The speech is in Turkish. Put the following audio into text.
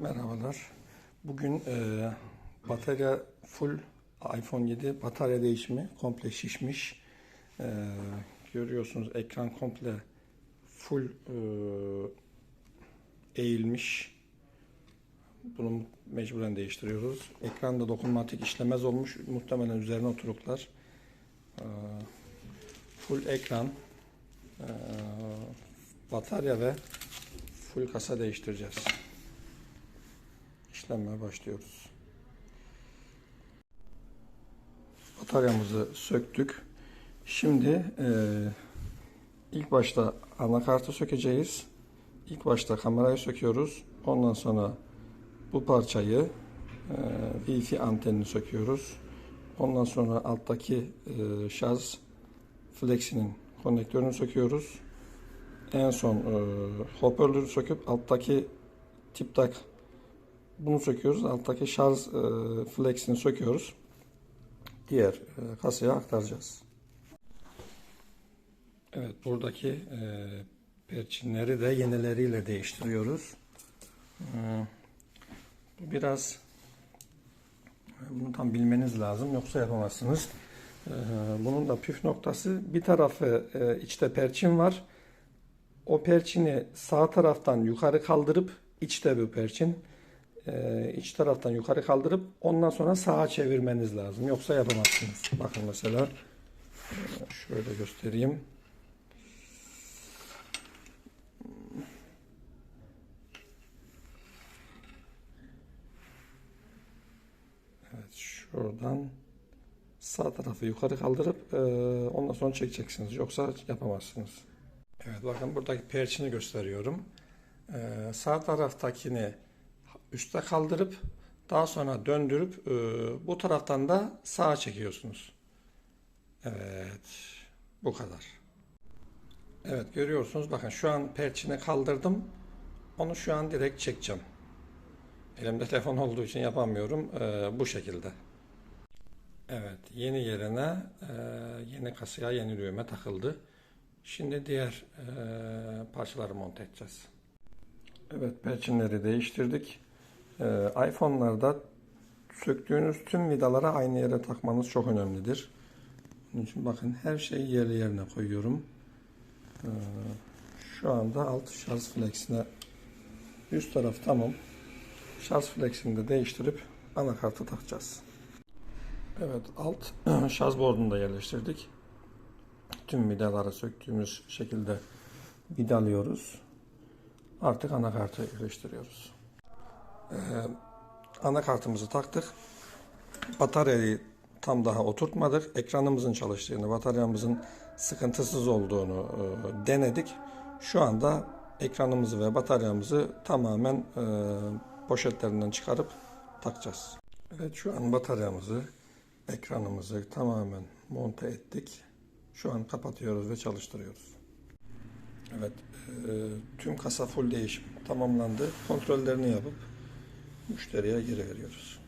Merhabalar. Bugün e, batarya full iPhone 7 batarya değişimi komple şişmiş. E, görüyorsunuz ekran komple full e, eğilmiş. Bunu mecburen değiştiriyoruz. Ekran da dokunmatik işlemez olmuş. Muhtemelen üzerine oturuklar. E, full ekran, e, batarya ve full kasa değiştireceğiz. İşlemeye başlıyoruz. Bataryamızı söktük. Şimdi eee, ilk başta anakartı sökeceğiz. İlk başta kamerayı söküyoruz. Ondan sonra bu parçayı eee Wi-Fi antenini söküyoruz. Ondan sonra alttaki eee şarj flexinin konnektörünü söküyoruz. En son eee hoparlörü söküp alttaki tip tak bunu söküyoruz. Alttaki şarj e, flexini söküyoruz. Diğer e, kasaya aktaracağız. Evet buradaki e, perçinleri de yenileriyle değiştiriyoruz. E, biraz bunu tam bilmeniz lazım yoksa yapamazsınız. Bunun da püf noktası bir tarafı içte perçin var. O perçini sağ taraftan yukarı kaldırıp içte bu perçin e, iç taraftan yukarı kaldırıp ondan sonra sağa çevirmeniz lazım. Yoksa yapamazsınız. Bakın mesela e, şöyle göstereyim. Evet şuradan sağ tarafı yukarı kaldırıp e, ondan sonra çekeceksiniz. Yoksa yapamazsınız. Evet bakın buradaki perçini gösteriyorum. E, sağ taraftakini üste kaldırıp daha sonra döndürüp e, bu taraftan da sağa çekiyorsunuz. Evet. Bu kadar. Evet görüyorsunuz bakın şu an perçini kaldırdım. Onu şu an direkt çekeceğim. Elimde telefon olduğu için yapamıyorum. E, bu şekilde. Evet yeni yerine e, yeni kasaya yeni düğme takıldı. Şimdi diğer parçaları monte edeceğiz. Evet perçinleri değiştirdik. Ee, iPhone'larda söktüğünüz tüm vidalara aynı yere takmanız çok önemlidir. Onun için bakın her şeyi yerli yerine koyuyorum. Ee, şu anda alt şarj flexine üst taraf tamam. Şarj flexini de değiştirip anakartı takacağız. Evet alt şarj boardunu da yerleştirdik. Tüm vidaları söktüğümüz şekilde vidalıyoruz. Artık anakartı yerleştiriyoruz. Ee, anakartımızı taktık. Bataryayı tam daha oturtmadık. Ekranımızın çalıştığını, bataryamızın sıkıntısız olduğunu e, denedik. Şu anda ekranımızı ve bataryamızı tamamen e, poşetlerinden çıkarıp takacağız. Evet şu an bataryamızı, ekranımızı tamamen monte ettik. Şu an kapatıyoruz ve çalıştırıyoruz. Evet, e, tüm kasa full değişim tamamlandı. Kontrollerini yapıp müşteriye geri veriyoruz.